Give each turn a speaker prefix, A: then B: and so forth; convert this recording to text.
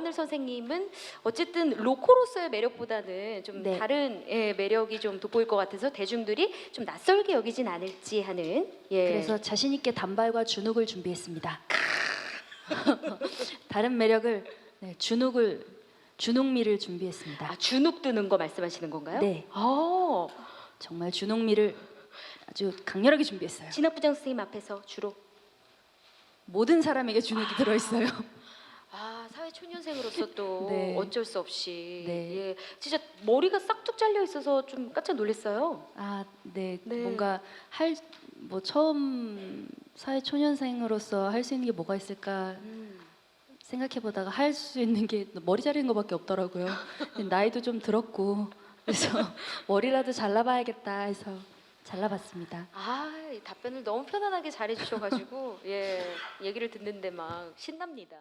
A: 정하늘 선생님은 어쨌든 로코로서의 매력보다는 좀
B: 네.
A: 다른 예, 매력이 좀 돋보일 것 같아서 대중들이 좀 낯설게 여기진 않을지 하는 예.
B: 그래서 자신 있게 단발과 주눅을 준비했습니다. 다른 매력을 네, 주눅을 주눅미를 준비했습니다.
A: 아, 주눅 드는 거 말씀하시는 건가요?
B: 네,
A: 아,
B: 정말 주눅미를 아주 강렬하게 준비했어요.
A: 진학 부장 선생님 앞에서 주로
B: 모든 사람에게 주눅이 들어 있어요.
A: 아 사회 초년생으로서 또
B: 네.
A: 어쩔 수 없이
B: 네.
A: 예 진짜 머리가 싹둑 잘려 있어서 좀 깜짝 놀랐어요.
B: 아, 네,
A: 네.
B: 뭔가 할 뭐 처음 사회 초년생으로서 할 수 있는 게 뭐가 있을까
A: 음.
B: 생각해 보다가 할 수 있는 게 머리 자르는 것밖에 없더라고요. 나이도 좀 들었고 그래서 머리라도 잘라봐야겠다 해서 잘라봤습니다.
A: 아, 이 답변을 너무 편안하게 잘해주셔가지고 예 얘기를 듣는데 막 신납니다.